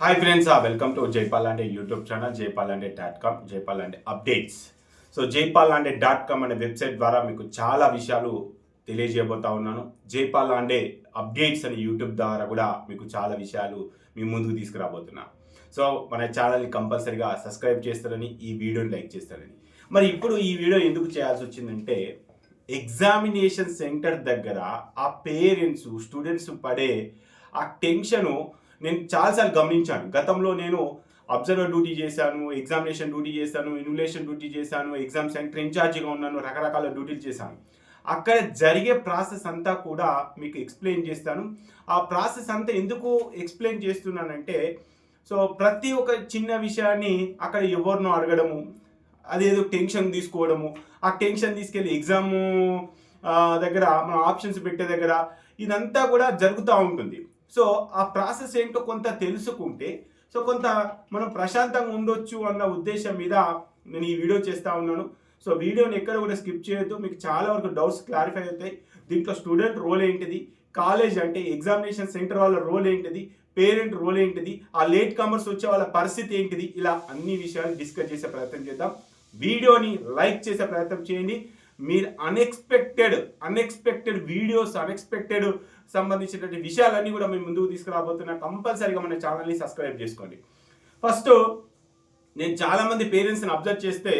Hi friends welcome to Jaipal Ande YouTube channel Jaipal అండే dot com Jaipal అండే updates so Jaipal అండే dot com అనే website ద్వారా మీకు చాలా విషయాలు తెలియజేయబోతా ఉన్నాను. జైపాల్ అండే అప్డేట్స్ అనే యూట్యూబ్ ద్వారా కూడా మీకు చాలా విషయాలు మీ ముందుకు తీసుకురాబోతున్నా. సో మన ఛానల్ని కంపల్సరీగా సబ్స్క్రైబ్ చేస్తారని ఈ వీడియోని లైక్ చేస్తారని. మరి ఇప్పుడు ఈ వీడియో ఎందుకు చేయాల్సి వచ్చిందంటే ఎగ్జామినేషన్ సెంటర్ దగ్గర ఆ పేరెంట్స్ స్టూడెంట్స్ పడే ఆ టెన్షను నేను చాలాసార్లు గమనించాను. గతంలో నేను అబ్జర్వర్ డ్యూటీ చేశాను ఎగ్జామినేషన్ డ్యూటీ చేశాను ఇన్యులేషన్ డ్యూటీ చేశాను ఎగ్జామ్ సెంటర్ ఇన్ఛార్జిగా ఉన్నాను రకరకాల డ్యూటీలు చేశాను. అక్కడ జరిగే ప్రాసెస్ అంతా కూడా మీకు ఎక్స్ప్లెయిన్ చేస్తాను. ఆ ప్రాసెస్ అంతా ఎందుకు ఎక్స్ప్లెయిన్ చేస్తున్నానంటే సో ప్రతి ఒక్క చిన్న విషయాన్ని అక్కడ ఎవరినో అడగడము అదేదో టెన్షన్ తీసుకోవడము ఆ టెన్షన్ తీసుకెళ్ళి ఎగ్జామ్ దగ్గర మన ఆప్షన్స్ పెట్టే దగ్గర ఇదంతా కూడా జరుగుతూ ఉంటుంది. సో ఆ ప్రాసెస్ ఏంటో కొంత తెలుసుకుంటే సో కొంత మనం ప్రశాంతంగా ఉండొచ్చు అన్న ఉద్దేశం మీద నేను ఈ వీడియో చేస్తూ ఉన్నాను. సో వీడియోని ఎక్కడ కూడా స్కిప్ చేయొద్దు. మీకు చాలా వరకు డౌట్స్ క్లారిఫై అవుతాయి. దీంట్లో స్టూడెంట్ రోల్ ఏంటిది? కాలేజ్ అంటే ఎగ్జామినేషన్ సెంటర్ వాళ్ళ రోల్ ఏంటిది? పేరెంట్ రోల్ ఏంటిది? ఆ లేట్ కమర్స్ వచ్చే వాళ్ళ పరిస్థితి ఏంటిది? ఇలా అన్ని విషయాలు డిస్కస్ చేసే ప్రయత్నం చేద్దాం. వీడియోని లైక్ చేసే ప్రయత్నం చేయండి. మీరు అన్ఎక్స్పెక్టెడ్ అన్ఎక్స్పెక్టెడ్ వీడియోస్ అన్ఎక్స్పెక్టెడ్ సంబంధించినటువంటి విషయాలన్నీ కూడా మేము ముందుకు తీసుకురాబోతున్నా కంపల్సరీగా మన ఛానల్ని సబ్స్క్రైబ్ చేసుకోండి. ఫస్ట్ నేను చాలామంది పేరెంట్స్ని అబ్జర్వ్ చేస్తే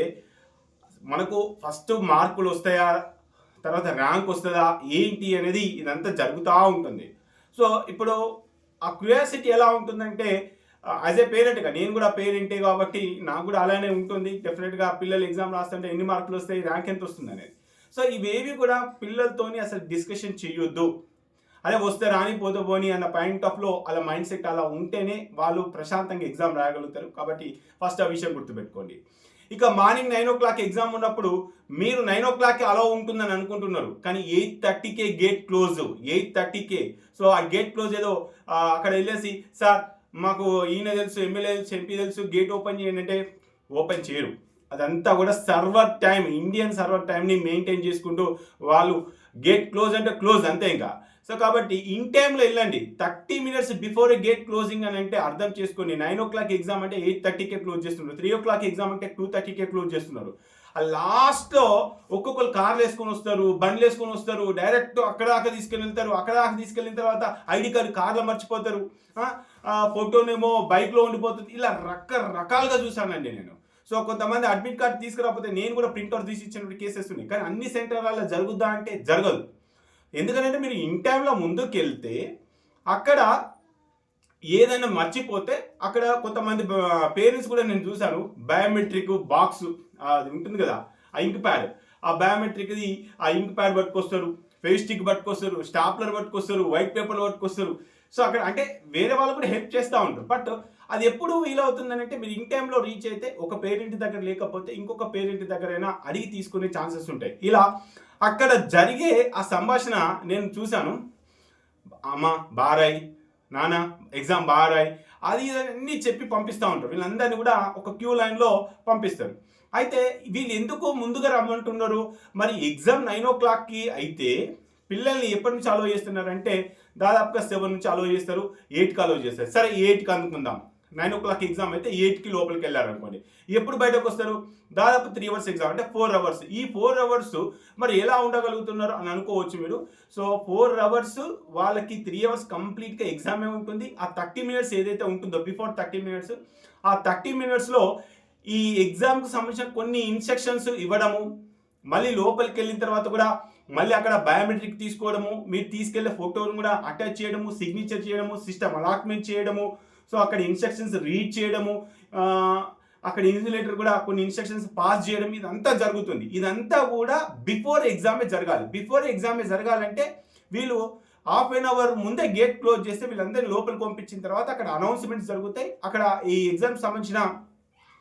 మనకు ఫస్ట్ మార్కులు వస్తాయా? తర్వాత ర్యాంక్ వస్తుందా? ఏంటి అనేది ఇదంతా జరుగుతూ ఉంటుంది. సో ఇప్పుడు ఆ క్యూరియాసిటీ ఎలా ఉంటుందంటే యాజ్ ఏ పేరెంట్గా నేను కూడా పేరెంటే కాబట్టి నాకు కూడా అలానే ఉంటుంది. డెఫినెట్గా పిల్లలు ఎగ్జామ్ రాస్తుంటే ఎన్ని మార్కులు వస్తాయి? ర్యాంక్ ఎంత వస్తుంది అనేది. సో ఇవేవి కూడా పిల్లలతోని అసలు డిస్కషన్ చేయొద్దు. అదే వస్తే రాని పోతే పోని అన్న పాయింట్ ఆఫ్లో అలా మైండ్ సెట్ అలా ఉంటేనే వాళ్ళు ప్రశాంతంగా ఎగ్జామ్ రాయగలుగుతారు. కాబట్టి ఫస్ట్ ఆ విషయం గుర్తుపెట్టుకోండి. ఇక morning nine o'clock exam ఉన్నప్పుడు మీరు నైన్ ఓ క్లాక్ అలా ఉంటుందని అనుకుంటున్నారు. కానీ ఎయిట్ థర్టీకే గేట్ క్లోజ్ ఎయిట్ థర్టీకే సో ఆ గేట్ క్లోజ్ ఏదో అక్కడ వెళ్ళేసి సార్ మాకు ఈయన తెలుసు ఎమ్మెల్యే తెలుసు ఎంపీ తెలుసు గేట్ ఓపెన్ చేయండి అంటే ఓపెన్ చేయరు. అదంతా కూడా సర్వర్ టైం ఇండియన్ సర్వర్ టైంని మెయింటైన్ చేసుకుంటూ వాళ్ళు గేట్ క్లోజ్ అంటే క్లోజ్ అంతే ఇంకా. సో కాబట్టి ఇన్ టైంలో వెళ్ళండి. Thirty minutes before gate closing అని అంటే అర్థం చేసుకోండి. నైన్ ఓ క్లాక్ ఎగ్జామ్ అంటే ఎయిట్ థర్టీకే క్లోజ్ చేస్తున్నారు. త్రీ ఓ క్లాక్ ఎగ్జామ్ అంటే టూ థర్టీకే క్లోజ్ చేస్తున్నారు. ఆ లాస్ట్లో ఒక్కొక్కరు కార్లు వేసుకొని వస్తారు బండ్లు వేసుకొని వస్తారు డైరెక్ట్ అక్కడ దాకా తీసుకెళ్ళి వెళ్తారు అక్కడ దాకా తీసుకెళ్ళిన తర్వాత ఐడి కార్డు కార్లో మర్చిపోతారు. ఫోటోనేమో బైక్లో ఉండిపోతుంది. ఇలా రకరకాలుగా చూసానండి నేను. సో కొంతమంది అడ్మిట్ కార్డు తీసుకురాకపోతే నేను కూడా ప్రింట్అవుట్ తీసి ఇచ్చినప్పుడు కేసెస్ ఉన్నాయి. కానీ అన్ని సెంటర్లలో జరుగుద్దా అంటే జరగదు. ఎందుకంటే మీరు ఇన్ టైంలో ముందుకు వెళ్తే అక్కడ ఏదైనా మర్చిపోతే అక్కడ కొంతమంది పేరెంట్స్ కూడా నేను చూశాను. బయోమెట్రిక్ బాక్స్ అది ఉంటుంది కదా ఆ ఇంక్ ప్యాడ్. ఆ బయోమెట్రిక్ది ఆ ఇంక్ ప్యాడ్ పట్టుకొస్తారు ఫేస్ స్టిక్ పట్టుకొస్తారు స్టాప్లర్ పట్టుకొస్తారు వైట్ పేపర్ పట్టుకొస్తారు. సో అక్కడ అంటే వేరే వాళ్ళు కూడా హెల్ప్ చేస్తూ ఉంటారు. బట్ అది ఎప్పుడు వీలవుతుందని అంటే మీరు ఇన్ టైంలో రీచ్ అయితే ఒక పేరెంట్ దగ్గర లేకపోతే ఇంకొక పేరెంట్ దగ్గరైనా అడిగి తీసుకునే ఛాన్సెస్ ఉంటాయి. ఇలా అక్కడ జరిగే ఆ సంభాషణ నేను చూశాను. అమ్మ బారాయ్ నాన్న ఎగ్జామ్ బారాయ్ అది అన్నీ చెప్పి పంపిస్తూ ఉంటారు. వీళ్ళందరినీ కూడా ఒక క్యూ లైన్లో పంపిస్తారు. అయితే వీళ్ళు ఎందుకు ముందుగా రమ్మంటున్నారు? మరి ఎగ్జామ్ నైన్ ఓ క్లాక్కి అయితే పిల్లల్ని ఎప్పటి నుంచి అలో చేస్తున్నారంటే దాదాపుగా సెవెన్ నుంచి అలో చేస్తారు ఎయిట్కి అలో చేస్తారు. సరే ఎయిట్కి అందుకుందాం. నైన్ ఓ క్లాక్ ఎగ్జామ్ అయితే ఎయిట్కి లోపలికి వెళ్ళారు అనుకోండి ఎప్పుడు బయటకు వస్తారు? దాదాపు త్రీ అవర్స్ ఎగ్జామ్ అంటే ఫోర్ అవర్స్. ఈ ఫోర్ అవర్స్ మరి ఎలా ఉండగలుగుతున్నారు అని అనుకోవచ్చు మీరు. సో ఫోర్ అవర్స్ వాళ్ళకి త్రీ అవర్స్ కంప్లీట్గా ఎగ్జామే ఉంటుంది. ఆ థర్టీ మినిట్స్ ఏదైతే ఉంటుందో బిఫోర్ థర్టీ మినిట్స్ ఆ థర్టీ మినిట్స్లో ఈ ఎగ్జామ్కి సంబంధించిన కొన్ని ఇన్స్ట్రక్షన్స్ ఇవ్వడము మళ్ళీ లోపలికి వెళ్ళిన తర్వాత కూడా మళ్ళీ అక్కడ బయోమెట్రిక్ తీసుకోవడము మీరు తీసుకెళ్ళే ఫోటోను కూడా అటాచ్ చేయడము సిగ్నేచర్ చేయడము సిస్టమ్ అలాట్మెంట్ చేయడము సో అక్కడ ఇన్స్ట్రక్షన్స్ రీడ్ చేయడము అక్కడ ఇన్సులేటర్ కూడా కొన్ని ఇన్స్ట్రక్షన్స్ పాస్ చేయడం ఇదంతా జరుగుతుంది. ఇదంతా కూడా బిఫోర్ ఎగ్జామే జరగాలి. బిఫోర్ ఎగ్జామే జరగాలంటే వీళ్ళు హాఫ్ అన్ అవర్ ముందే గేట్ క్లోజ్ చేస్తే వీళ్ళందరినీ లోపలికి పంపించిన తర్వాత అక్కడ అనౌన్స్మెంట్స్ జరుగుతాయి. అక్కడ ఈ ఎగ్జామ్ సంబంధించిన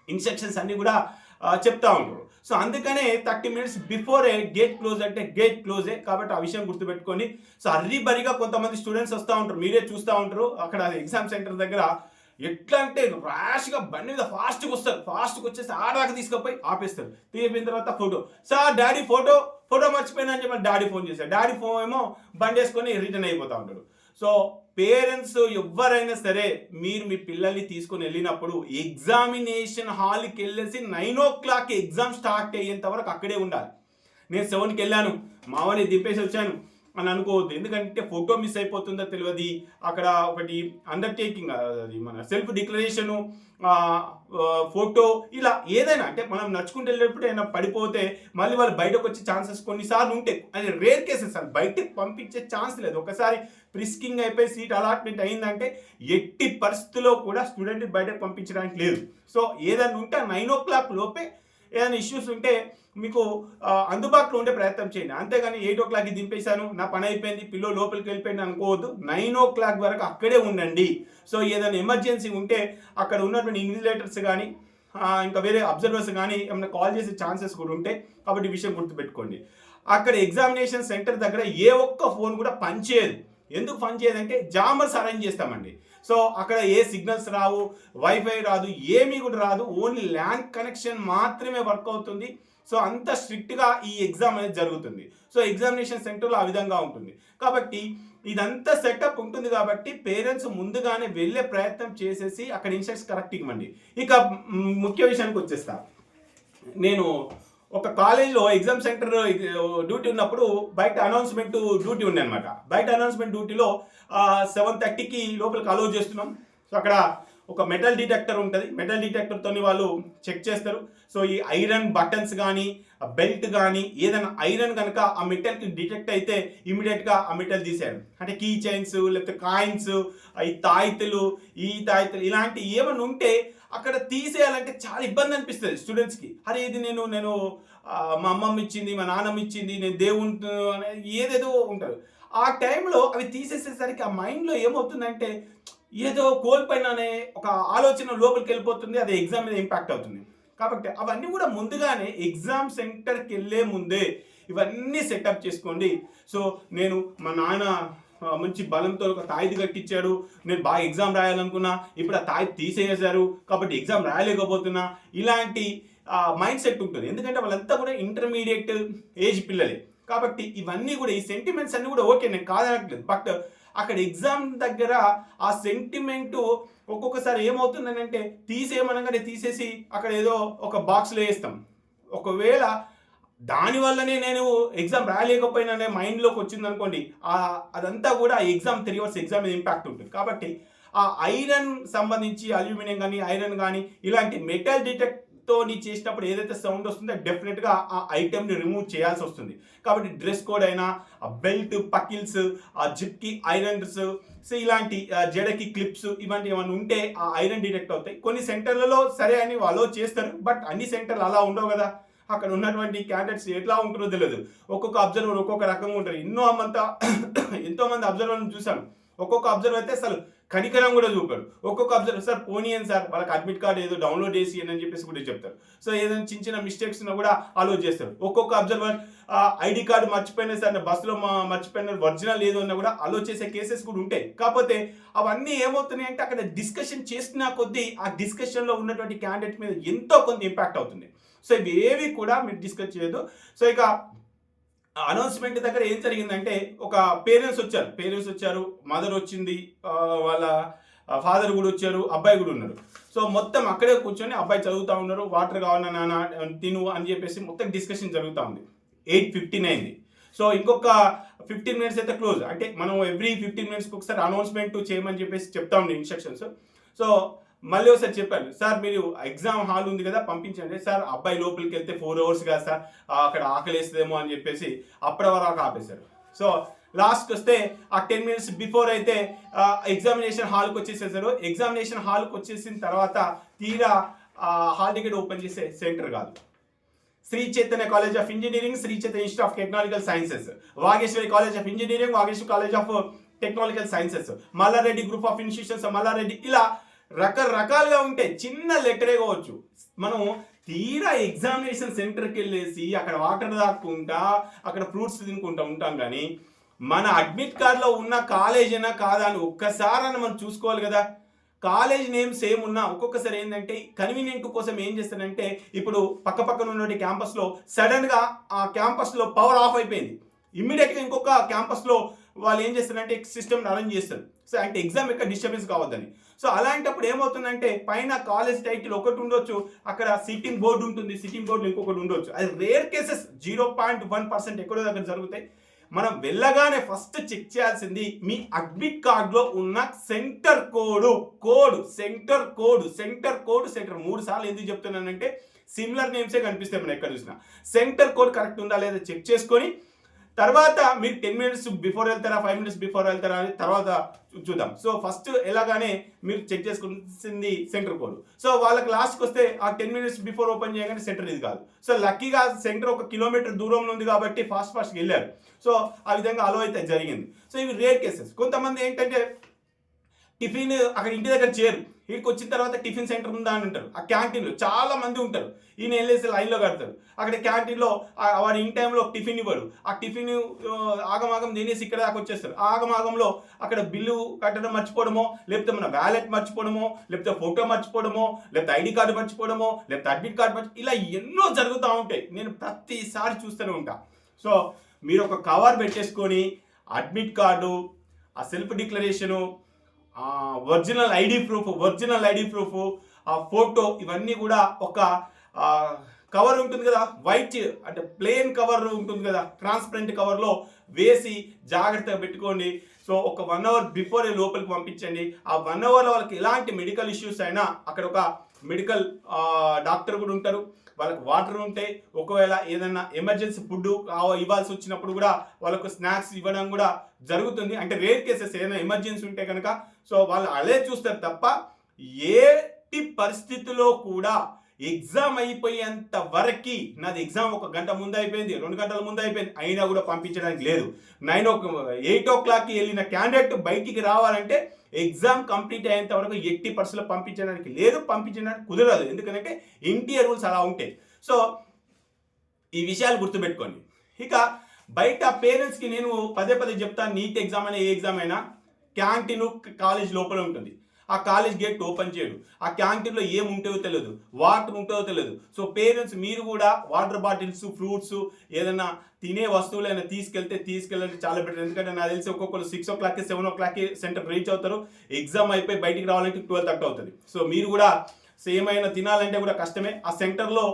ఇన్స్ట్రక్షన్స్ అన్నీ కూడా చెప్తా ఉంటారు. సో అందుకనే థర్టీ మినిట్స్ బిఫోరే గేట్ క్లోజ్ అంటే గేట్ క్లోజే కాబట్టి ఆ విషయం గుర్తుపెట్టుకొని సో అర్రీబరిగా కొంతమంది స్టూడెంట్స్ వస్తూ ఉంటారు. మీరే చూస్తూ ఉంటారు. అక్కడ ఎగ్జామ్ సెంటర్ దగ్గర ఎట్లా అంటే ర్యాష్గా బండి మీద ఫాస్ట్గా వస్తారు. ఫాస్ట్గా వచ్చేసి ఆడాక తీసుకుపోయి ఆపేస్తారు. తీపిన తర్వాత photo sir daddy photo photo మర్చిపోయినా అని చెప్పి డాడీ ఫోన్ చేశారు డాడీ ఫోన్ ఏమో బండి వేసుకొని రిటర్న్ అయిపోతూ ఉంటాడు. సో పేరెంట్స్ ఎవరైనా సరే మీరు మీ పిల్లల్ని తీసుకొని వెళ్ళినప్పుడు ఎగ్జామినేషన్ హాల్కి వెళ్ళేసి nine o'clock exam start అయ్యేంత వరకు అక్కడే ఉండాలి. నేను సెవెన్కి వెళ్ళాను. మావని దింపేసి వచ్చాను. అని అనుకోవద్దు. ఎందుకంటే ఫోటో మిస్ అయిపోతుందో తెలియదు. అక్కడ ఒకటి అండర్టేకింగ్ అది మన సెల్ఫ్ డిక్లరేషను ఫోటో ఇలా ఏదైనా అంటే మనం నడుచుకుంటూ వెళ్ళేటప్పుడు ఏమైనా పడిపోతే మళ్ళీ వాళ్ళు బయటకు వచ్చే ఛాన్సెస్ కొన్నిసార్లు ఉంటాయి అది రేర్ కేసెస్ అని బయటకు పంపించే ఛాన్స్ లేదు. ఒకసారి ప్రిస్కింగ్ అయిపోయి సీట్ అలాట్మెంట్ అయిందంటే ఎట్టి పరిస్థితుల్లో కూడా స్టూడెంట్ బయటకు పంపించడానికి లేదు. సో ఏదైనా ఉంటే నైన్ ఓ క్లాక్ లోపే ఏదైనా ఇష్యూస్ ఉంటే మీకు అందుబాటులో ఉండే ప్రయత్నం చేయండి. అంతేగాని ఎయిట్ ఓ క్లాక్కి దింపేశాను నా పని అయిపోయింది పిల్లో లోపలికి వెళ్ళిపోయింది అనుకోవద్దు. నైన్ ఓ క్లాక్ వరకు అక్కడే ఉండండి. సో ఏదైనా ఎమర్జెన్సీ ఉంటే అక్కడ ఉన్నటువంటి ఇన్విజిలేటర్స్ కానీ ఇంకా వేరే అబ్జర్వర్స్ కానీ ఏమైనా కాల్ చేసే ఛాన్సెస్ కూడా ఉంటాయి కాబట్టి ఈ విషయం గుర్తుపెట్టుకోండి. అక్కడ ఎగ్జామినేషన్ సెంటర్ దగ్గర ఏ ఒక్క ఫోన్ కూడా పనిచేయదు ఎందుకు పనిచేయదంటే జామర్స్ అరేంజ్ చేస్తామండి. సో అక్కడ ఏ సిగ్నల్స్ రావు వైఫై రాదు ఏమీ కూడా రాదు. ఓన్లీ ల్యాండ్ కనెక్షన్ మాత్రమే వర్క్ అవుతుంది. సో అంత స్ట్రిక్ట్గా ఈ ఎగ్జామ్ అనేది జరుగుతుంది. సో ఎగ్జామినేషన్ సెంటర్లో ఆ విధంగా ఉంటుంది. కాబట్టి ఇదంతా సెటప్ ఉంటుంది కాబట్టి పేరెంట్స్ ముందుగానే వెళ్ళే ప్రయత్నం చేసేసి అక్కడ ఇన్స్ట్రక్షన్ కరెక్ట్ ఇవ్వండి. ఇక ముఖ్య విషయానికి వచ్చేస్తా. నేను ఒక కాలేజ్లో ఎగ్జామ్ సెంటర్ డ్యూటీ ఉన్నప్పుడు బయట అనౌన్స్మెంట్ డ్యూటీ ఉంది అనమాట బయట అనౌన్స్మెంట్ డ్యూటీలో సెవెన్ థర్టీకి లోపలికి అలౌ చేస్తున్నాం. సో అక్కడ ఒక మెటల్ డిటెక్టర్ ఉంటుంది. మెటల్ డిటెక్టర్తో వాళ్ళు చెక్ చేస్తారు. సో ఈ ఐరన్ బటన్స్ కానీ బెల్ట్ కానీ ఏదైనా ఐరన్ కనుక ఆ మెటల్కి డిటెక్ట్ అయితే ఇమీడియట్గా ఆ మెటల్ తీసేయడం. అంటే కీ చైన్స్ లేకపోతే కాయిన్స్ ఈ తాయితులు ఈ తాయితులు ఇలాంటి ఏమైనా ఉంటే అక్కడ తీసేయాలంటే చాలా ఇబ్బంది అనిపిస్తుంది స్టూడెంట్స్కి అరే ఇది నేను నేను మా అమ్మమ్మ ఇచ్చింది మా నాన్నమ్మ ఇచ్చింది నేను దేవుని అనేది ఏదేదో ఉంటారు ఆ టైంలో అవి తీసేసేసరికి ఆ మైండ్లో ఏమవుతుందంటే ఏదో కోల్పోయిననే ఒక ఆలోచన లోపలికి వెళ్ళిపోతుంది అది ఎగ్జామ్ మీద ఇంపాక్ట్ అవుతుంది. కాబట్టి అవన్నీ కూడా ముందుగానే ఎగ్జామ్ సెంటర్కి వెళ్ళే ముందే ఇవన్నీ సెటప్ చేసుకోండి. సో నేను మా నాన్న మంచి బలంతో ఒక తాయిది కట్టించాడు. నేను బాగా ఎగ్జామ్ రాయాలనుకున్నా ఇప్పుడు ఆ తాయి తీసేసారు. కాబట్టి ఎగ్జామ్ రాయలేకపోతున్నా. ఇలాంటి మైండ్ సెట్ ఉంటుంది. ఎందుకంటే వాళ్ళంతా కూడా ఇంటర్మీడియట్ ఏజ్ పిల్లలే. కాబట్టి ఇవన్నీ కూడా ఈ సెంటిమెంట్స్ అన్నీ కూడా ఓకే నేను కాదనట్లేదు. బట్ అక్కడ ఎగ్జామ్ దగ్గర ఆ సెంటిమెంటు ఒక్కొక్కసారి ఏమవుతుందనంటే తీసేయమనగానే తీసేసి అక్కడ ఏదో ఒక బాక్స్లో వేస్తాం. ఒకవేళ దానివల్లనే నేను ఎగ్జామ్ రాయలేకపోయినానే మైండ్లోకి వచ్చింది అనుకోండి అదంతా కూడా ఎగ్జామ్ త్రీ అవర్స్ ఎగ్జామ్ మీద ఇంపాక్ట్ ఉంటుంది. కాబట్టి ఆ ఐరన్ సంబంధించి అల్యూమినియం కానీ ఐరన్ కానీ ఇలాంటి మెటల్ డిటెక్ట్ తో నీ చేసినప్పుడు ఏదైతే సౌండ్ వస్తుందో డెఫినెట్గా ఆ ఐటెంని రిమూవ్ చేయాల్సి వస్తుంది. కాబట్టి డ్రెస్ కోడ్ అయినా ఆ బెల్ట్ పకిల్స్ ఆ జిప్కి ఐరన్స్ సో ఇలాంటి జడకి క్లిప్స్ ఇలాంటి ఏమైనా ఉంటే ఆ ఐరన్ డిటెక్ట్ అవుతాయి. కొన్ని సెంటర్లలో సరే అని వాళ్ళు చేస్తారు బట్ అన్ని సెంటర్లు అలా ఉండవు కదా. అక్కడ ఉన్నటువంటి క్యాండిడేట్స్ ఎట్లా ఉంటుందో తెలియదు. ఒక్కొక్క అబ్జర్వర్ ఒక్కొక్క రకంగా ఉంటారు. ఎన్నో అమ్మంతా ఎంతో మంది అబ్జర్వర్ని చూశాను. ఒక్కొక్క అబ్జర్వర్ అయితే అసలు కనికరం కూడా చూపాడు. ఒక్కొక్క అబ్జర్వ్ సార్ పోనీయన్ సార్ వాళ్ళకి అడ్మిట్ కార్డ్ ఏదో డౌన్లోడ్ చేసి అని చెప్పేసి కూడా చెప్తారు. సో ఏదైనా చిన్న చిన్న మిస్టేక్స్ కూడా అలో చేస్తారు. ఒక్కొక్క అబ్జర్వర్ ఐడి కార్డు మర్చిపోయినా సార్ బస్సులో మా మర్చిపోయిన ఒరిజినల్ ఏదో అన్నా కూడా అలో చేసే కేసెస్ కూడా ఉంటాయి. కాకపోతే అవన్నీ ఏమవుతున్నాయి అంటే అక్కడ డిస్కషన్ చేసిన కొద్దీ ఆ డిస్కషన్లో ఉన్నటువంటి క్యాండిడేట్ మీద ఎంతో కొంత ఇంపాక్ట్ అవుతుంది. సో ఇవి ఏవి కూడా మీరు డిస్కస్ చేయదు సో ఇక అనౌన్స్మెంట్ దగ్గర ఏం జరిగిందంటే ఒక పేరెంట్స్ వచ్చారు. పేరెంట్స్ వచ్చారు మదర్ వచ్చింది వాళ్ళ ఫాదర్ కూడా వచ్చారు అబ్బాయి కూడా ఉన్నారు. సో మొత్తం అక్కడే కూర్చొని అబ్బాయి చదువుతా ఉన్నారు వాటర్ కావాలన్నా నాన్న తిను అని చెప్పేసి మొత్తం డిస్కషన్ జరుగుతూ ఉంది. ఎయిట్ ఫిఫ్టీన్ అయింది సో ఇంకొక ఫిఫ్టీన్ మినిట్స్ అయితే క్లోజ్ అంటే మనం ఎవ్రీ ఫిఫ్టీన్ మినిట్స్కి ఒకసారి అనౌన్స్మెంట్ చేయమని చెప్పేసి చెప్తా ఉంది ఇన్స్ట్రక్షన్స్ సో మళ్ళీ ఒకసారి చెప్పాను సార్ మీరు ఎగ్జామ్ హాల్ ఉంది కదా పంపించండి. సార్ అబ్బాయి లోపలికి వెళ్తే ఫోర్ అవర్స్ కదా సార్. అక్కడ ఆకలేస్తుందేమో అని చెప్పేసి అప్పటి వరకు ఆపేశారు. సో లాస్ట్కి వస్తే ఆ టెన్ మినిట్స్ బిఫోర్ అయితే ఎగ్జామినేషన్ హాల్కి వచ్చేసేసారు ఎగ్జామినేషన్ హాల్కి వచ్చేసిన తర్వాత తీరా హాల్ టికెట్ ఓపెన్ చేసే సెంటర్ కాదు. Sri Chaitanya college of engineering Sri Chaitanya institute of technological sciences Vageshwari college of engineering Vageshwari college of technological sciences Malla Reddy group of institutions Malla Reddy. ఇలా రకరకాలుగా ఉంటాయి చిన్న లెటరే కావచ్చు. మనం తీరా examination సెంటర్కి వెళ్ళేసి అక్కడ వాటర్ తాక్కుంటా అక్కడ ఫ్రూట్స్ తినుకుంటా ఉంటాం కానీ మన అడ్మిట్ కార్డులో ఉన్న కాలేజ్ అయినా కాదా అని ఒక్కసారి మనం చూసుకోవాలి కదా. కాలేజ్ నేమ్ సేమ్ ఉన్నా ఒక్కొక్కసారి ఏంటంటే కన్వీనియంట్ కోసం ఏం చేస్తానంటే ఇప్పుడు పక్క పక్కన ఉన్న క్యాంపస్లో సడన్గా ఆ క్యాంపస్లో పవర్ ఆఫ్ అయిపోయింది. ఇమ్మీడియట్గా ఇంకొక క్యాంపస్లో వాళ్ళు ఏం చేస్తారంటే సిస్టమ్ అరేంజ్ చేస్తారు. సో అంటే ఎగ్జామ్ యొక్క డిస్టర్బెన్స్ కావద్దని. సో అలాంటప్పుడు ఏమవుతుందంటే పైన కాలేజ్ టైటిల్ ఒకటి ఉండొచ్చు అక్కడ సిట్టింగ్ బోర్డు ఉంటుంది సిట్టింగ్ బోర్డు ఇంకొకటి ఉండొచ్చు. అది rare cases zero point one percent ఎక్కడో దగ్గర జరుగుతాయి. మనం వెళ్ళగానే ఫస్ట్ చెక్ చేయాల్సింది మీ అడ్మిట్ కార్డులో ఉన్న centre code code centre code centre code centre. మూడు సార్లు ఎందుకు చెప్తున్నానంటే సిమిలర్ నేమ్సే కనిపిస్తాయి మనం ఎక్కడ చూసినా. సెంటర్ కోడ్ కరెక్ట్ ఉందా లేదా చెక్ చేసుకొని తర్వాత మీరు టెన్ మినిట్స్ బిఫోర్ వెళ్తారా ఫైవ్ మినిట్స్ బిఫోర్ వెళ్తారా అని తర్వాత చూద్దాం. సో ఫస్ట్ ఎలాగానే మీరు చెక్ చేసుకుంటుంది సెంటర్ కోడ్ సో వాళ్ళకి లాస్ట్కి వస్తే ఆ టెన్ మినిట్స్ బిఫోర్ ఓపెన్ చేయగానే సెంటర్ ఇది కాదు. సో లక్కీగా సెంటర్ ఒక కిలోమీటర్ దూరంలో ఉంది కాబట్టి ఫాస్ట్ ఫాస్ట్కి వెళ్ళారు. సో ఆ విధంగా అలో అయితే జరిగింది. సో ఇవి రేర్ కేసెస్ కొంతమంది ఏంటంటే టిఫిన్ అక్కడ ఇంటి దగ్గర చేరు ఇక్కడికి వచ్చిన తర్వాత టిఫిన్ సెంటర్ ఉందా అని అంటారు. ఆ క్యాంటీన్లో చాలా మంది ఉంటారు. ఈయన వెళ్ళేసి లైన్లో కడతారు అక్కడ క్యాంటీన్లో వారి వాడు ఇన్ టైంలో టిఫిన్ ఇవ్వడు. ఆ టిఫిన్ ఆగమాగం తినేసి ఇక్కడ దాకా వచ్చేస్తారు ఆ ఆగమాగంలో అక్కడ బిల్లు కట్టడం మర్చిపోవడమో లేకపోతే మన వ్యాలెట్ మర్చిపోవడమో లేకపోతే ఫోటో మర్చిపోవడమో లేకపోతే ఐడి కార్డు మర్చిపోవడమో లేకపోతే అడ్మిట్ కార్డు మర్చి ఇలా ఎన్నో జరుగుతూ ఉంటాయి. నేను ప్రతిసారి చూస్తూనే ఉంటా. సో మీరు ఒక కవర్ పెట్టేసుకొని అడ్మిట్ కార్డు ఆ self declaration original ID proof original ID proof ఆ ఫోటో ఇవన్నీ కూడా ఒక కవర్ ఉంటుంది కదా? వైట్ అంటే ప్లేన్ కవర్ ఉంటుంది కదా? ట్రాన్స్పరెంట్ కవర్లో వేసి జాగ్రత్తగా పెట్టుకోండి. సో ఒక వన్ అవర్ బిఫోర్ లోపలికి పంపించండి. ఆ వన్ అవర్లో వాళ్ళకి ఎలాంటి మెడికల్ ఇష్యూస్ అయినా అక్కడ ఒక మెడికల్ డాక్టర్ కూడా ఉంటారు. వాళ్ళకి వాటర్ ఉంటే ఒకవేళ ఏదైనా ఎమర్జెన్సీ ఫుడ్ ఇవ్వాల్సి వచ్చినప్పుడు కూడా వాళ్ళకు స్నాక్స్ ఇవ్వడం కూడా జరుగుతుంది. అంటే రేర్ కేసెస్ ఏదైనా ఎమర్జెన్సీ ఉంటే కనుక సో వాళ్ళు అలే చూస్తారు తప్ప ఏటి పరిస్థితిలో కూడా ఎగ్జామ్ అయిపోయేంత వరకు నాది ఎగ్జామ్ ఒక గంట ముందు అయిపోయింది రెండు గంటల ముందు అయిపోయింది అయినా కూడా పంపించడానికి లేదు. నైన్ ఓ ఎయిట్ ఓ క్లాక్కి వెళ్ళిన క్యాండిడేట్ బయటికి రావాలంటే ఎగ్జామ్ కంప్లీట్ అయ్యేంత వరకు ఎట్టి పర్సులు పంపించడానికి లేదు పంపించడానికి కుదరదు. ఎందుకంటే ఇండియా రూల్స్ అలా ఉంటాయి. సో ఈ విషయాలు గుర్తుపెట్టుకోండి. ఇక బయట పేరెంట్స్కి నేను పదే పదే చెప్తాను నీట్ ఎగ్జామ్ అయినా ఏ ఎగ్జామ్ అయినా క్యాంటీన్ కాలేజ్ లోపల ఉంటుంది. ఆ కాలేజ్ గేట్ ఓపెన్ చేయడు. ఆ క్యాంటీన్లో ఏం ఉంటుందో తెలియదు వాటర్ ఉంటుందో తెలియదు సో పేరెంట్స్ మీరు కూడా వాటర్ బాటిల్స్ ఫ్రూట్స్ ఏదైనా తినే వస్తువులు అయినా తీసుకెళ్తే తీసుకెళ్ళండి చాలా బెటర్. ఎందుకంటే నాకు తెలిసి ఒక్కొక్కరు సిక్స్ ఓ క్లాక్కి సెవెన్ ఓ క్లాక్కి సెంటర్ రీచ్ అవుతారు. ఎగ్జామ్ అయిపోయి బయటికి రావాలంటే ట్వెల్వ్ థర్టీ అవుతుంది. సో మీరు కూడా సేమ్ అయినా తినాలంటే కూడా కష్టమే. ఆ సెంటర్లో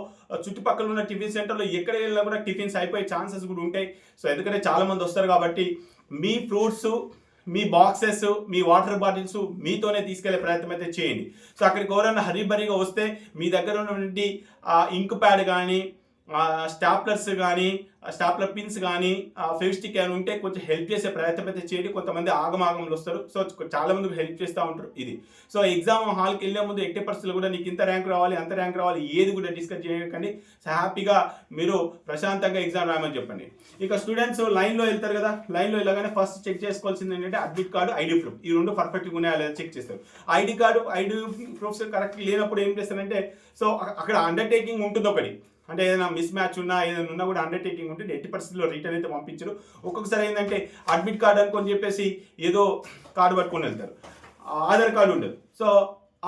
చుట్టుపక్కల ఉన్న టిఫిన్ సెంటర్లో ఎక్కడ వెళ్ళినా కూడా టిఫిన్స్ అయిపోయే ఛాన్సెస్ కూడా ఉంటాయి. సో ఎందుకంటే చాలామంది వస్తారు కాబట్టి మీ ఫ్రూట్స్ మీ బాక్సెస్ మీ వాటర్ బాటిల్స్ మీతోనే తీసుకెళ్ళే ప్రయత్నం అయితే చేయండి. సో అక్కడికి ఎవరైనా హరీబరీగా వస్తే మీ దగ్గర ఉన్నటువంటి ఇంక్ ప్యాడ్ కానీ స్టాప్లర్స్ కానీ స్టాప్లర్ పిన్స్ కానీ ఫెవిస్టిక్ అని ఉంటే కొంచెం హెల్ప్ చేసే ప్రయత్నం అయితే చేయండి కొంతమంది ఆగమాగంలో వస్తారు సో చాలా మంది హెల్ప్ చేస్తూ ఉంటారు ఇది సో ఎగ్జామ్ హాల్కి వెళ్ళే ముందు ఎట్టి పరిస్థితులు కూడా నీకు ఇంత ర్యాంక్ రావాలి అంత ర్యాంక్ రావాలి ఏది కూడా డిస్కస్ చేయకండి హ్యాపీగా మీరు ప్రశాంతంగా ఎగ్జామ్ రాయమని చెప్పండి ఇక స్టూడెంట్స్ లైన్లో వెళ్తారు కదా లైన్లో వెళ్ళగానే ఫస్ట్ చెక్ చేసుకోవాల్సింది ఏంటంటే అడ్మిట్ కార్డు ఐడి ప్రూఫ్ ఈ రెండు పర్ఫెక్ట్గా ఉన్నాయా లేదా చెక్ చేస్తారు ID card ID proofs correct లేనప్పుడు ఏం చేస్తారంటే సో అక్కడ అండర్టేకింగ్ ఉంటుంది ఒకటి అంటే ఏదైనా మిస్ మ్యాచ్ ఉన్నా ఏదైనా ఉన్నా కూడా అండర్ టేకింగ్ ఉంటే ఎట్టి పరిస్థితుల్లో రిటర్న్ అయితే పంపించరు. ఒక్కొక్కసారి ఏంటంటే అడ్మిట్ కార్డు అనుకొని చెప్పేసి ఏదో కార్డు పట్టుకొని వెళ్తారు. ఆధార్ కార్డు ఉండదు. సో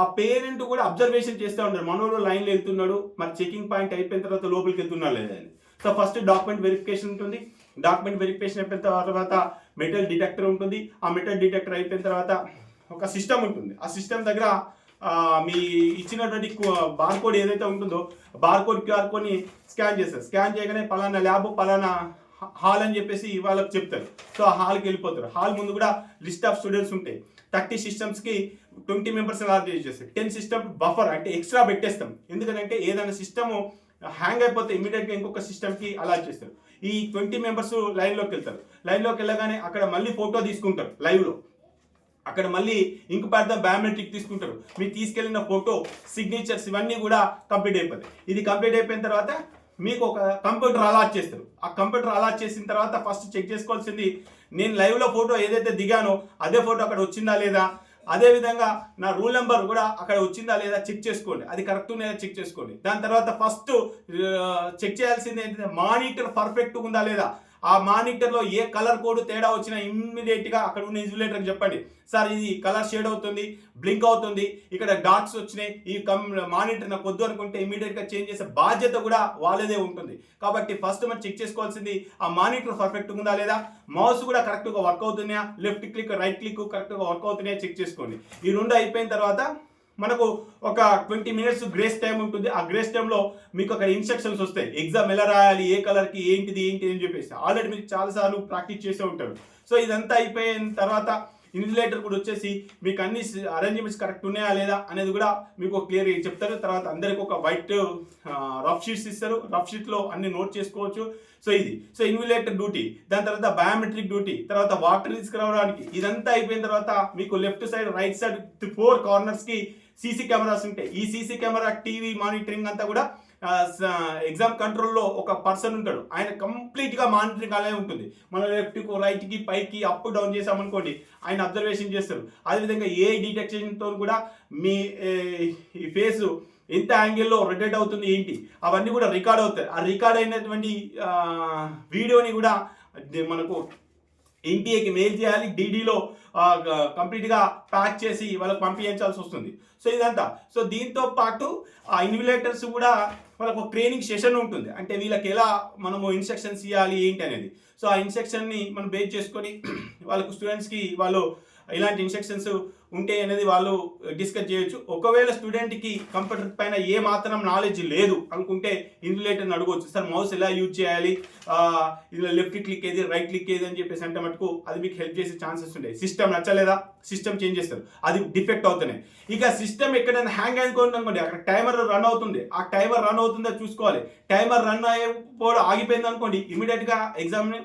ఆ పేరెంట్ కూడా అబ్జర్వేషన్ చేస్తూ ఉంటారు. మనోడు లైన్లో వెళ్తున్నాడు మరి చెకింగ్ పాయింట్ అయిపోయిన తర్వాత లోపలికి వెళ్తున్నా లేదని సో ఫస్ట్ డాక్యుమెంట్ వెరిఫికేషన్ ఉంటుంది. డాక్యుమెంట్ వెరిఫికేషన్ అయిపోయిన తర్వాత మెటల్ డిటెక్టర్ ఉంటుంది. ఆ మెటల్ డిటెక్టర్ అయిపోయిన తర్వాత ఒక సిస్టమ్ ఉంటుంది. ఆ సిస్టమ్ దగ్గర మీ ఇచ్చినటువంటి బార్కోడ్ ఏదైతే ఉంటుందో బార్కోడ్ క్యూఆర్ కోడ్ని స్కాన్ చేస్తారు. స్కాన్ చేయగానే పలానా ల్యాబ్ పలానా హాల్ అని చెప్పేసి వాళ్ళకి చెప్తారు. సో ఆ హాల్కి వెళ్ళిపోతారు. హాల్ ముందు కూడా లిస్ట్ ఆఫ్ స్టూడెంట్స్ ఉంటాయి. థర్టీ సిస్టమ్స్కి ట్వంటీ మెంబర్స్ అలాట్ చేస్తారు. టెన్ సిస్టమ్ బఫర్ అంటే ఎక్స్ట్రా పెట్టేస్తాం ఎందుకంటే ఏదైనా సిస్టమ్ హ్యాంగ్ అయిపోతే ఇమీడియట్గా ఇంకొక సిస్టమ్కి అలాట్ చేస్తారు. ఈ ట్వంటీ మెంబర్స్ లైన్లోకి వెళ్తారు. లైన్లోకి వెళ్ళగానే అక్కడ మళ్ళీ ఫోటో తీసుకుంటారు లైవ్లో. అక్కడ మళ్ళీ ఇంక పెద్ద బయోమెట్రిక్ తీసుకుంటారు. మీరు తీసుకెళ్ళిన ఫోటో సిగ్నేచర్స్ ఇవన్నీ కూడా కంప్లీట్ అయిపోతాయి. ఇది కంప్లీట్ అయిపోయిన తర్వాత మీకు ఒక కంప్యూటర్ అలాట్ చేస్తారు. ఆ కంప్యూటర్ అలాట్ చేసిన తర్వాత ఫస్ట్ చెక్ చేసుకోవాల్సింది నేను లైవ్లో ఫోటో ఏదైతే దిగానో అదే ఫోటో అక్కడ వచ్చిందా లేదా? అదేవిధంగా నా రూల్ నెంబర్ కూడా అక్కడ వచ్చిందా లేదా చెక్ చేసుకోండి. అది కరెక్ట్ ఉన్నాయా చెక్ చేసుకోండి. దాని తర్వాత ఫస్ట్ చెక్ చేయాల్సింది ఏంటంటే మానిటర్ పర్ఫెక్ట్ ఉందా లేదా? ఆ మానిటర్లో ఏ కలర్ కోడ్ తేడా వచ్చినా ఇమ్మీడియట్గా అక్కడ ఉన్న ఇన్సులేటర్కి చెప్పండి. సార్ ఇది కలర్ షేడ్ అవుతుంది బ్లింక్ అవుతుంది ఇక్కడ డాట్స్ వచ్చినాయి ఈ కమ్ మానిటర్ నాకు వద్దు అనుకుంటే ఇమీడియట్గా చేంజ్ చేసే బాధ్యత కూడా వాళ్ళదే ఉంటుంది. కాబట్టి ఫస్ట్ మనం చెక్ చేసుకోవాల్సింది ఆ మానిటర్ పర్ఫెక్ట్ ఉందా లేదా? మౌస్ కూడా కరెక్ట్గా వర్క్ అవుతున్నాయా? లెఫ్ట్ క్లిక్ రైట్ క్లిక్ కరెక్ట్గా వర్క్ అవుతున్నాయా? చెక్ చేసుకోండి. ఈ రెండు అయిపోయిన తర్వాత మనకు ఒక ట్వంటీ మినిట్స్ గ్రేస్ టైం ఉంటుంది. ఆ గ్రేస్ టైంలో మీకు అక్కడ ఇన్స్ట్రక్షన్స్ వస్తాయి. ఎగ్జామ్ ఎలా రాయాలి? ఏ కలర్కి ఏంటిది? ఏంటి అని చెప్పేసి. ఆల్రెడీ మీరు చాలాసార్లు ప్రాక్టీస్ చేసే ఉంటారు. సో ఇదంతా అయిపోయిన తర్వాత ఇన్సులేటర్ కూడా వచ్చేసి మీకు అన్ని అరేంజ్మెంట్స్ కరెక్ట్ ఉన్నాయా లేదా అనేది కూడా మీకు క్లియర్ చెప్తారు. తర్వాత అందరికి ఒక వైట్ రఫ్ షీట్స్ ఇస్తారు. రఫ్ షీట్లో అన్ని నోట్ చేసుకోవచ్చు. సో ఇది. సో ఇన్విలేటర్ డ్యూటీ దాని తర్వాత బయోమెట్రిక్ డ్యూటీ తర్వాత వాటర్ తీసుకురావడానికి. ఇదంతా అయిపోయిన తర్వాత మీకు left side right side four కార్నర్స్కి CC cameras ఉంటాయి ఈ సీసీ కెమెరా టీవీ మానిటరింగ్ అంతా కూడా ఎగ్జామ్ కంట్రోల్లో ఒక పర్సన్ ఉంటాడు. ఆయన కంప్లీట్గా మానిటరింగ్ అలాగే ఉంటుంది. మన లెఫ్ట్కి రైట్కి పైకి అప్ డౌన్ చేసామనుకోండి ఆయన అబ్జర్వేషన్ చేస్తారు. అదేవిధంగా ఏ డిటెక్షన్తో కూడా మీ ఈ ఫేస్ ఎంత యాంగిల్లో రొటేట్ అవుతుంది ఏంటి అవన్నీ కూడా రికార్డ్ అవుతాయి. ఆ రికార్డ్ అయినటువంటి వీడియోని కూడా మనకు ఎన్టీఏకి మెయిల్ చేయాలి డీడీలో కంప్లీట్గా ప్యాక్ చేసి వాళ్ళకి పంపించాల్సి వస్తుంది. సో ఇదంతా. సో దీంతో పాటు ఆ ఇన్విలేటర్స్ కూడా వాళ్ళకు ఒక ట్రైనింగ్ సెషన్ ఉంటుంది. అంటే వీళ్ళకి ఎలా మనము ఇన్స్ట్రక్షన్స్ ఇవ్వాలి ఏంటి అనేది. సో ఆ ఇన్స్ట్రక్షన్ని మనం బేస్ చేసుకొని వాళ్ళకు స్టూడెంట్స్కి వాళ్ళు ఇలాంటి ఇన్స్ట్రక్షన్స్ ఉంటే అనేది వాళ్ళు uh, డిస్కస్ చేయొచ్చు. ఒకవేళ స్టూడెంట్కి కంప్యూటర్ పైన ఏ మాత్రం నాలెడ్జ్ లేదు అనుకుంటే ఇన్సులేటర్ని అడగవచ్చు సార్ మౌస్ ఎలా యూజ్ చేయాలి? ఆ, ఇలా లెఫ్ట్ క్లిక్ ఏది రైట్ క్లిక్ ఏది? అని చెప్పేసి అంటే మటుకు అది మీకు హెల్ప్ చేసే ఛాన్సెస్ ఉంటాయి. సిస్టమ్ నచ్చలేదా? సిస్టమ్ చేంజ్ చేస్తారు. అది డిఫెక్ట్ అవుతున్నాయి ఇక సిస్టమ్ ఎక్కడైనా హ్యాంగ్ అయిపోయింది అనుకోండి అక్కడ టైమర్ రన్ అవుతుంది. ఆ టైమర్ రన్ అవుతుందో చూసుకోవాలి. టైమర్ రన్ అయిపోవడం ఆగిపోయింది అనుకోండి ఇమీడియట్గా ఎగ్జామ్ని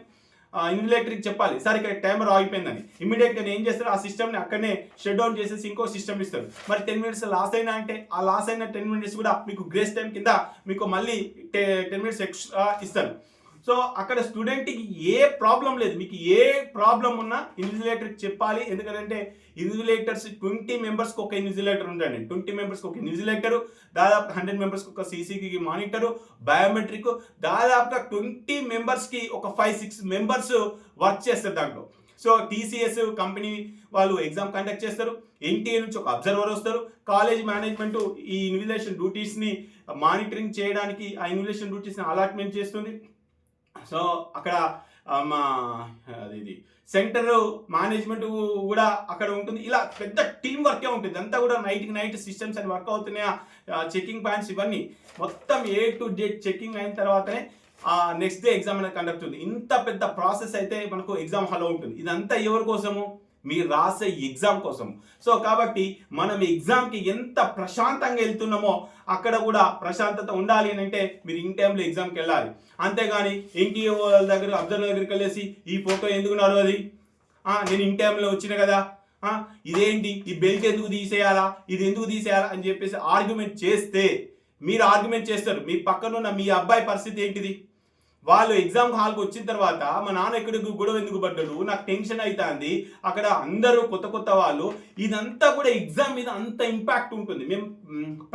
ఇన్విలేటర్కి చెప్పాలి. సార్ ఇక్కడ టైమర్ ఆగిపోయిందని. ఇమీడియట్గా ఏం చేస్తారు? ఆ సిస్టమ్ని అక్కడనే షట్ డౌన్ చేసేసి ఇంకో సిస్టమ్ ఇస్తారు. మరి టెన్ మినిట్స్ లాస్ అయినా అంటే ఆ లాస్ అయిన టెన్ మినిట్స్ కూడా మీకు గ్రేస్ టైం కింద మీకు మళ్ళీ టెన్ మినిట్స్ ఎక్స్ట్రా ఇస్తారు. సో అక్కడ స్టూడెంట్కి ఏ ప్రాబ్లం లేదు. మీకు ఏ ప్రాబ్లం ఉన్నా ఇన్విజిలేటర్కి చెప్పాలి. ఎందుకంటే ఇన్విజిలేటర్స్ ట్వంటీ మెంబర్స్కి ఒక ఇన్విజిలేటర్ ఉందండి ట్వంటీ మెంబర్స్కి ఒక ఇన్విజిలేటరు దాదాపు హండ్రెడ్ మెంబర్స్కి ఒక సీసీకి మానిటరు బయోమెట్రిక్ దాదాపుగా ట్వంటీ మెంబర్స్కి ఒక ఫైవ్ సిక్స్ మెంబర్స్ వర్క్ చేస్తారు దాంట్లో. సో టీసీఎస్ కంపెనీ వాళ్ళు ఎగ్జామ్ కండక్ట్ చేస్తారు. ఎన్టీఏ నుంచి ఒక అబ్జర్వర్ వస్తారు. కాలేజ్ మేనేజ్మెంట్ ఈ ఇన్విజిలేషన్ డ్యూటీస్ని మానిటరింగ్ చేయడానికి ఆ ఇన్విజిలేషన్ డ్యూటీస్ని అలాట్మెంట్ చేస్తుంది. సో అక్కడ మా అది ఇది సెంటర్ మేనేజ్మెంట్ కూడా అక్కడ ఉంటుంది. ఇలా పెద్ద టీం వర్కే ఉంటుంది. అంతా కూడా నైట్కి నైట్ సిస్టమ్స్ అని వర్క్ అవుతున్నాయా. చెకింగ్ పాయింట్స్ ఇవన్నీ మొత్తం ఏ టు జెడ్ చెకింగ్ అయిన తర్వాతనే నెక్స్ట్ డే ఎగ్జామ్ అనేది కండక్ట్ ఉంది ఇంత పెద్ద ప్రాసెస్ అయితే మనకు ఎగ్జామ్ హాల్లో ఉంటుంది. ఇదంతా ఎవరి కోసము? మీరు రాసే ఎగ్జామ్ కోసం. సో కాబట్టి మనం ఎగ్జామ్కి ఎంత ప్రశాంతంగా వెళ్తున్నామో అక్కడ కూడా ప్రశాంతత ఉండాలి అని అంటే మీరు ఇన్ టైంలో ఎగ్జామ్కి వెళ్ళాలి. అంతేగాని ఎన్టీఏ వాళ్ళ దగ్గర అబ్జర్వర్ దగ్గరికి వెళ్ళేసి ఈ ఫోటో ఎందుకు నడవది నేను ఇన్ టైంలో వచ్చిన కదా. ఇదేంటి? ఈ బెల్ట్ ఎందుకు తీసేయాలా? ఇది ఎందుకు తీసేయాలా? అని చెప్పేసి ఆర్గ్యుమెంట్ చేస్తే మీరు ఆర్గ్యుమెంట్ చేస్తారు. మీ పక్కనున్న మీ అబ్బాయి పరిస్థితి ఏంటిది? వాళ్ళు ఎగ్జామ్ హాల్కి వచ్చిన తర్వాత మా నాన్న ఎక్కడికి గొడవ ఎందుకు పడ్డాడు? నాకు టెన్షన్ అవుతుంది అక్కడ అందరూ కొత్త కొత్త వాళ్ళు. ఇదంతా కూడా ఎగ్జామ్ మీద అంత ఇంపాక్ట్ ఉంటుంది. మేము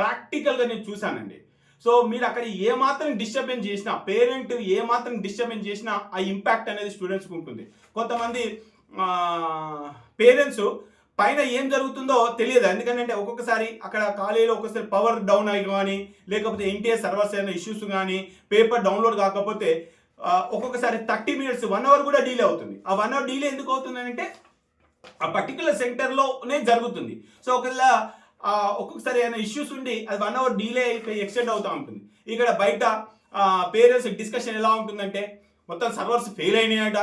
ప్రాక్టికల్గా నేను చూశానండి. సో మీరు అక్కడ ఏ మాత్రం డిస్టర్బెన్స్ చేసినా పేరెంట్ ఏ మాత్రం డిస్టర్బెన్స్ చేసినా ఆ ఇంపాక్ట్ అనేది స్టూడెంట్స్కి ఉంటుంది. కొంతమంది పేరెంట్స్ పైన ఏం జరుగుతుందో తెలియదు. ఎందుకంటే ఒక్కొక్కసారి అక్కడ కాలేజీలో ఒక్కొక్కసారి పవర్ డౌన్ అయ్యి కానీ లేకపోతే ఎన్టీఆర్ సర్వర్స్ అయిన ఇష్యూస్ కానీ పేపర్ డౌన్లోడ్ కాకపోతే ఒక్కొక్కసారి థర్టీ మినిట్స్ వన్ అవర్ కూడా డీలే అవుతుంది. ఆ వన్ అవర్ డీలే ఎందుకు అవుతుంది అంటే ఆ పర్టికులర్ సెంటర్లోనే జరుగుతుంది. సో ఒకవేళ ఒక్కొక్కసారి ఏమైనా ఇష్యూస్ ఉండి అది వన్ అవర్ డీలే అయిపోయి ఎక్స్టెండ్ అవుతూ ఉంటుంది. ఇక్కడ బయట పేరెంట్స్ డిస్కషన్ ఎలా ఉంటుందంటే మొత్తం సర్వర్స్ ఫెయిల్ అయినాయట.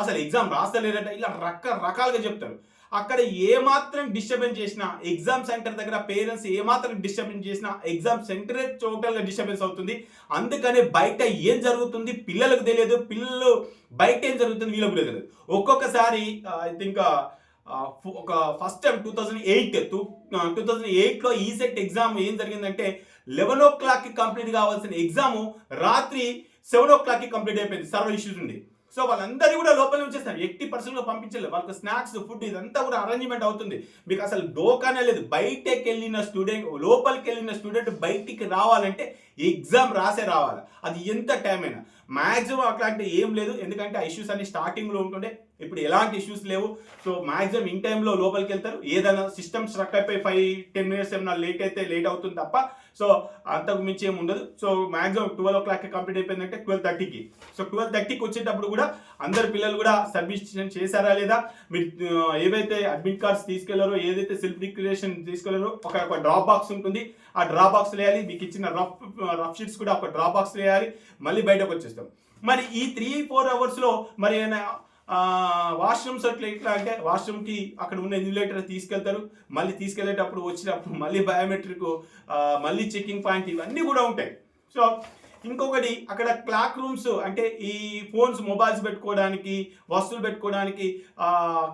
అసలు ఎగ్జామ్ రాస్తలేరట. ఇలా రకరకాలుగా చెప్తారు. అక్కడ ఏ మాత్రం డిస్టర్బెన్స్ చేసినా ఎగ్జామ్ సెంటర్ దగ్గర పేరెంట్స్ ఏ మాత్రం డిస్టర్బెన్స్ చేసినా ఎగ్జామ్ సెంటరే టోటల్గా డిస్టర్బెన్స్ అవుతుంది. అందుకనే బయట ఏం జరుగుతుంది? పిల్లలకు తెలియదు. పిల్లలు బయట ఏం జరుగుతుంది? వీళ్ళకు తెలియదు. ఒక్కొక్కసారి ఐ థింక్ ఒక first time two thousand eight two two thousand ఎయిట్లో ఈసెట్ ఎగ్జామ్ ఏం జరిగిందంటే లెవెన్ ఓ క్లాక్కి కంప్లీట్ కావాల్సిన ఎగ్జామ్ రాత్రి సెవెన్ ఓ క్లాక్కి కంప్లీట్ అయిపోయింది. సర్వర్ ఇష్యూస్ ఉండి. సో వాళ్ళందరూ కూడా లోపల ఉంచేస్తారు ఎట్టి పర్సెంట్లో పంపించలేదు. వాళ్ళకి స్నాక్స్ ఫుడ్ ఇదంతా కూడా అరేంజ్మెంట్ అవుతుంది. మీకు అసలు డోకానే లేదు. బయటకి వెళ్ళిన స్టూడెంట్ లోపలికి వెళ్ళిన స్టూడెంట్ బయటికి రావాలంటే ఎగ్జామ్ రాసే రావాలి. అది ఎంత టైం అయినా. మ్యాక్సిమం అట్లాంటి ఏం లేదు. ఎందుకంటే ఆ ఇష్యూస్ అన్ని స్టార్టింగ్లో ఉంటుండే. ఇప్పుడు ఎలాంటి ఇష్యూస్ లేవు. సో మ్యాక్సిమం ఇన్ టైంలో లోపలికి వెళ్తారు. ఏదైనా సిస్టమ్ స్ట్రక్ అయిపోయి ఫైవ్ టెన్ మినిట్స్ ఏమైనా లేట్ అయితే లేట్ అవుతుంది తప్ప. సో అంతకు మించి ఏమి ఉండదు. సో మ్యాక్సిమం ట్వెల్వ్ ఓ క్లాక్కి కంప్లీట్ అయిపోయిందంటే ట్వెల్వ్ థర్టీకి సో ట్వెల్వ్ థర్టీకి వచ్చేటప్పుడు కూడా అందరు పిల్లలు కూడా సబ్మిషన్ చేశారా లేదా? మీరు ఏవైతే అడ్మిట్ కార్డ్స్ తీసుకెళ్ళారో ఏదైతే సెల్ఫ్ డిక్లరేషన్ తీసుకెళ్ళారో ఒక ఒక డ్రాప్ బాక్స్ ఉంటుంది. ఆ డ్రా బాక్స్ వేయాలి మీకు ఇచ్చిన రఫ్ రఫ్ షీట్స్ కూడా ఒక డ్రా బాక్స్ వేయాలి మళ్ళీ బయటకు వచ్చేస్తాం. మరి ఈ త్రీ ఫోర్ అవర్స్లో మరి ఏమైనా వాష్రూమ్స్ అట్లా ఎట్లా అంటే వాష్రూమ్కి అక్కడ ఉన్న ఇన్యులేటర్ తీసుకెళ్తారు మళ్ళీ తీసుకెళ్ళేటప్పుడు వచ్చినప్పుడు మళ్ళీ బయోమెట్రిక్ మళ్ళీ చెకింగ్ పాయింట్ ఇవన్నీ కూడా ఉంటాయి. సో ఇంకొకటి అక్కడ క్లాక్ రూమ్స్ అంటే ఈ ఫోన్స్ మొబైల్స్ పెట్టుకోవడానికి వస్తువులు పెట్టుకోవడానికి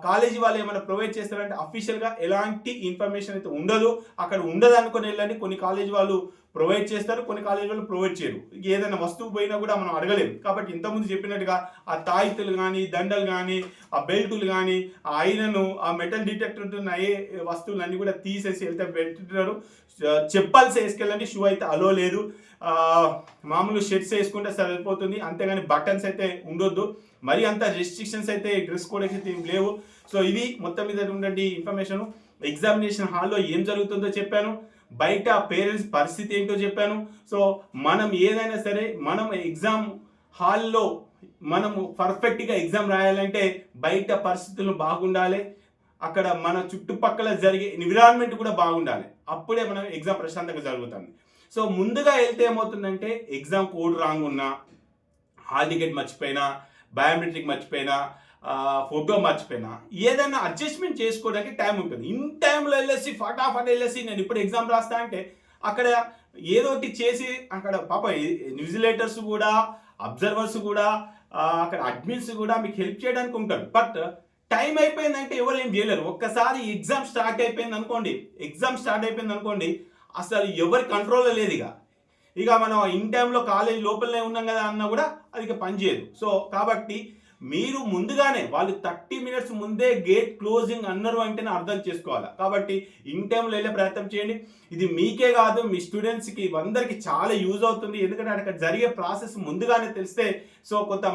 కాలేజీ వాళ్ళు ఏమైనా ప్రొవైడ్ చేస్తారంటే అఫీషియల్గా ఎలాంటి ఇన్ఫర్మేషన్ అయితే ఉండదు. అక్కడ ఉండదు అనుకుని వెళ్ళండి. కొన్ని కాలేజీ వాళ్ళు ప్రొవైడ్ చేస్తారు కొన్ని కాలేజీ వాళ్ళు ప్రొవైడ్ చేయరు. ఏదైనా వస్తువు పోయినా కూడా మనం అడగలేము కాబట్టి ఇంతకుముందు చెప్పినట్టుగా ఆ తాయితులు కానీ దండలు కానీ ఆ బెల్టులు కానీ ఆ ఐరన్ ఆ మెటల్ డిటెక్టర్ ఉంటున్న ఏ వస్తువులన్నీ కూడా తీసేసి వెళ్తే పెట్టున్నారు చెప్పాల్సి వేసుకెళ్ళండి. షూ అయితే అలో లేదు. మామూలు షర్ట్స్ వేసుకుంటే సరిపోతుంది. అంతేగాని బటన్స్ అయితే ఉండొద్దు. మరి అంత రెస్ట్రిక్షన్స్ అయితే డ్రెస్ కోడ్ అయితే ఏం లేవు. సో ఇది మొత్తం మీద ఉండండి ఇన్ఫర్మేషన్ ఎగ్జామినేషన్ హాల్లో ఏం జరుగుతుందో చెప్పాను. బయట పేరెంట్స్ పరిస్థితి ఏంటో చెప్పాను. సో మనం ఏదైనా సరే మనం ఎగ్జామ్ హాల్లో మనము పర్ఫెక్ట్గా ఎగ్జామ్ రాయాలంటే బయట పరిస్థితులు బాగుండాలి. అక్కడ మన చుట్టుపక్కల జరిగే ఎన్విరాన్మెంట్ కూడా బాగుండాలి. అప్పుడే మనం ఎగ్జామ్ ప్రశాంతంగా జరుగుతుంది. సో ముందుగా వెళ్తే ఏమవుతుందంటే ఎగ్జామ్ కోడ్ రాంగ్ ఉన్నా హాల్ టికెట్ మర్చిపోయినా బయోమెట్రిక్ మర్చిపోయినా ఫోటో మర్చిపోయినా ఏదైనా అడ్జస్ట్మెంట్ చేసుకోవడానికి టైం ఉంటుంది. ఇన్ టైంలో వెళ్ళేసి ఫటాఫట్ వెళ్ళేసి నేను ఇప్పుడు ఎగ్జామ్ రాస్తా అంటే అక్కడ ఏదో ఒకటి చేసి అక్కడ పాప న్యూజిలేటర్స్ కూడా అబ్జర్వర్స్ కూడా అక్కడ అడ్మిన్స్ కూడా మీకు హెల్ప్ చేయడానికి ఉంటారు. బట్ టైం అయిపోయిందంటే ఎవరు ఏం చేయలేరు. ఒక్కసారి ఎగ్జామ్ స్టార్ట్ అయిపోయింది అనుకోండి ఎగ్జామ్ స్టార్ట్ అయిపోయింది అనుకోండి అసలు ఎవరి కంట్రోల్లో లేదు ఇక. ఇక మనం ఇన్ టైంలో కాలేజ్ లోపలనే ఉన్నాం కదా అన్నా కూడా అది ఇక పనిచేయదు సో కాబట్టి మీరు ముందుగానే వాళ్ళు థర్టీ మినిట్స్ ముందే గేట్ క్లోజింగ్ అన్నారు అంటేనే అర్థం చేసుకోవాలి. కాబట్టి ఇన్ టైంలో వెళ్ళే ప్రయత్నం చేయండి. ఇది మీకే కాదు మీ స్టూడెంట్స్కి అందరికీ చాలా యూజ్ అవుతుంది. ఎందుకంటే అక్కడ జరిగే ప్రాసెస్ ముందుగానే తెలిస్తే సో కొంత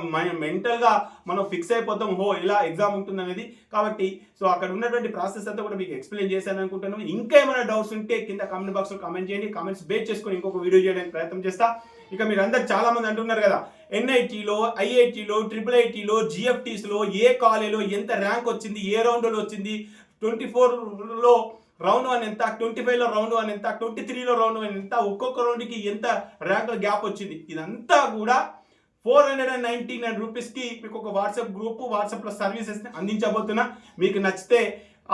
మెంటల్గా మనం ఫిక్స్ అయిపోతాం. హో ఇలా ఎగ్జామ్ ఉంటుంది అనేది కాబట్టి సో అక్కడ ఉన్నటువంటి ప్రాసెస్ అంతా కూడా మీకు ఎక్స్ప్లెయిన్ చేశాను అనుకుంటున్నాను. ఇంకా ఏమైనా డౌట్స్ ఉంటే కింద కామెంట్ బాక్స్లో కామెంట్ చేయండి. కామెంట్స్ బేస్ చేసుకొని ఇంకొక వీడియో చేయడానికి ప్రయత్నం చేస్తా. ఇక మీరు అందరు చాలా మంది అంటున్నారు కదా ఎన్ఐటీలో ఐఐటీలో ట్రిపుల్ ఐటీలో జిఎఫ్టీస్లో ఏ కాలేజీలో ఎంత ర్యాంక్ వచ్చింది ఏ రౌండ్లో వచ్చింది ట్వంటీ ఫోర్లో రౌండ్ వన్ ఎంత ట్వంటీ ఫైవ్లో రౌండ్ వన్ ఎంత ట్వంటీ త్రీలో రౌండ్ వన్ ఎంత ఒక్కొక్క రౌండ్కి ఎంత ర్యాంక్ గ్యాప్ వచ్చింది. ఇదంతా కూడా four hundred and ninety nine రూపీస్కి మీకు ఒక వాట్సాప్ గ్రూప్ వాట్సాప్లో సర్వీసెస్ అందించబోతున్నా. మీకు నచ్చితే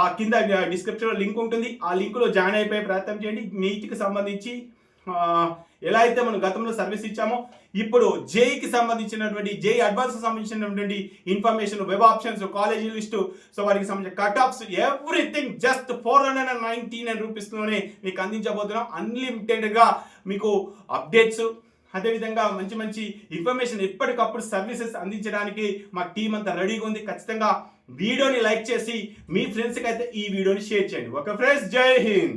ఆ కింద డిస్క్రిప్షన్లో లింక్ ఉంటుంది. ఆ లింకులో జాయిన్ అయిపోయే ప్రయత్నం చేయండి. నీట్కి సంబంధించి ఎలా అయితే మనం గతంలో సర్వీస్ ఇచ్చామో ఇప్పుడు జేఈకి సంబంధించినటువంటి జేఈ అడ్వాన్స్ సంబంధించినటువంటి information web options college list so వారికి సంబంధించిన cut offs everything just four hundred and ninety nine రూపీస్లోనే మీకు అందించబోతున్నాం. అన్లిమిటెడ్గా మీకు అప్డేట్స్ అదేవిధంగా మంచి మంచి ఇన్ఫర్మేషన్ ఎప్పటికప్పుడు సర్వీసెస్ అందించడానికి మా టీం అంతా రెడీగా ఉంది. ఖచ్చితంగా వీడియోని లైక్ చేసి మీ ఫ్రెండ్స్కి అయితే ఈ వీడియోని షేర్ చేయండి. ఒక ఫ్రెండ్స్ జై హింద్!